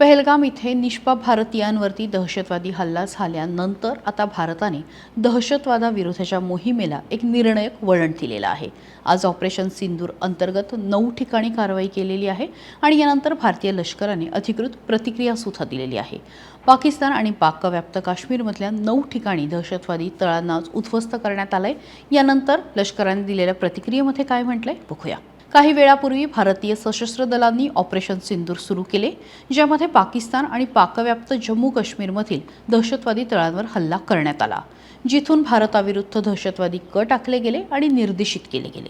पहलगाम इथे निष्पाप भारतीयांवरती दहशतवादी हल्ला झाल्यानंतर आता भारताने दहशतवादाविरोधाच्या मोहिमेला एक निर्णायक वळण दिलेलं आहे. आज ऑपरेशन सिंदूर अंतर्गत नऊ ठिकाणी कारवाई केलेली आहे आणि यानंतर भारतीय लष्कराने अधिकृत प्रतिक्रियासुद्धा दिलेली आहे. पाकिस्तान आणि पाकव्याप्त काश्मीरमधल्या नऊ ठिकाणी दहशतवादी तळांना उद्ध्वस्त करण्यात आलं आहे यानंतर लष्कराने दिलेल्या प्रतिक्रियेमध्ये काय म्हटलं आहे बघूया. काही वेळापूर्वी भारतीय सशस्त्र दलांनी ऑपरेशन सिंदूर सुरू केले ज्यामध्ये पाकिस्तान आणि पाकव्याप्त जम्मू काश्मीरमधील दहशतवादी तळांवर हल्ला करण्यात आला जिथून भारताविरुद्ध दहशतवादी कट आखले गेले आणि निर्देशित केले गेले.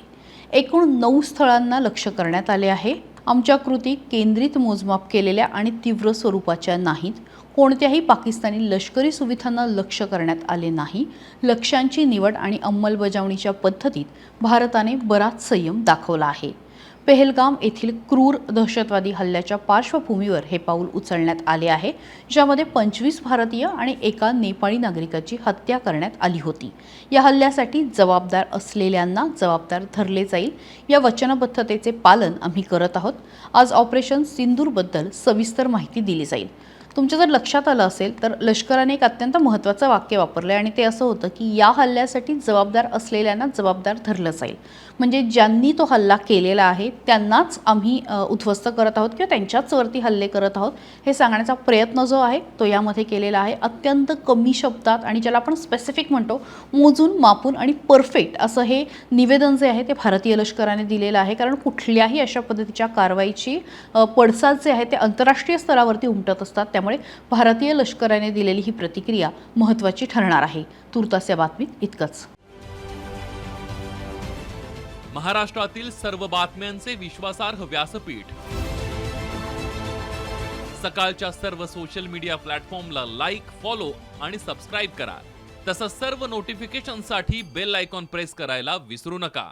एकूण नऊ स्थळांना लक्ष्य करण्यात आले आहे. आमच्या कृती केंद्रित मोजमाप केलेल्या आणि तीव्र स्वरूपाच्या नाहीत. कोणत्याही पाकिस्तानी लष्करी सुविधांना लक्ष करण्यात आले नाही. लक्ष्यांची निवड आणि अंमलबजावणीच्या पद्धतीत भारताने बराच संयम दाखवला आहे. पेहलगाम येथील क्रूर दहशतवादी हल्ल्याच्या पार्श्वभूमीवर हे पाऊल उचलण्यात आले आहे ज्यामध्ये पंचवीस भारतीय आणि एका नेपाळी नागरिकाची हत्या करण्यात आली होती. या हल्ल्यासाठी जबाबदार असलेल्यांना जबाबदार धरले जाईल या वचनबद्धतेचे पालन आम्ही करत आहोत. आज ऑपरेशन सिंदूरबद्दल सविस्तर माहिती दिली जाईल. तुमच्या जर लक्षात आलं असेल तर लष्कराने एक अत्यंत महत्त्वाचं वाक्य वापरलं आहे आणि ते असं होतं की या हल्ल्यासाठी जबाबदार असलेल्यांना जबाबदार धरलं जाईल. म्हणजे ज्यांनी तो हल्ला केलेला आहे त्यांनाच आम्ही उद्ध्वस्त करत आहोत किंवा त्यांच्याचवरती हल्ले करत आहोत हे सांगण्याचा प्रयत्न जो आहे तो यामध्ये केलेला आहे. अत्यंत कमी शब्दात आणि ज्याला आपण स्पेसिफिक म्हणतो मोजून मापून आणि परफेक्ट असं हे निवेदन जे आहे ते भारतीय लष्कराने दिलेलं आहे. कारण कुठल्याही अशा पद्धतीच्या कारवाईची पडसाद जे आहे ते आंतरराष्ट्रीय स्तरावरती उमटत असतात. त्यामुळे भारतीय लष्कराने दिलेली ही प्रतिक्रिया महत्त्वाची ठरणार आहे. तुर्तास या बातमीत इतकंच. महाराष्ट्रातील सर्व बातम्यांचे विश्वासार्ह व्यासपीठ. सकाळच्या सर्व सोशल मीडिया प्लॅटफॉर्मला लाईक फॉलो आणि सबस्क्राईब करा. तसंच सर्व नोटिफिकेशनसाठी बेल आयकॉन प्रेस करायला विसरू नका.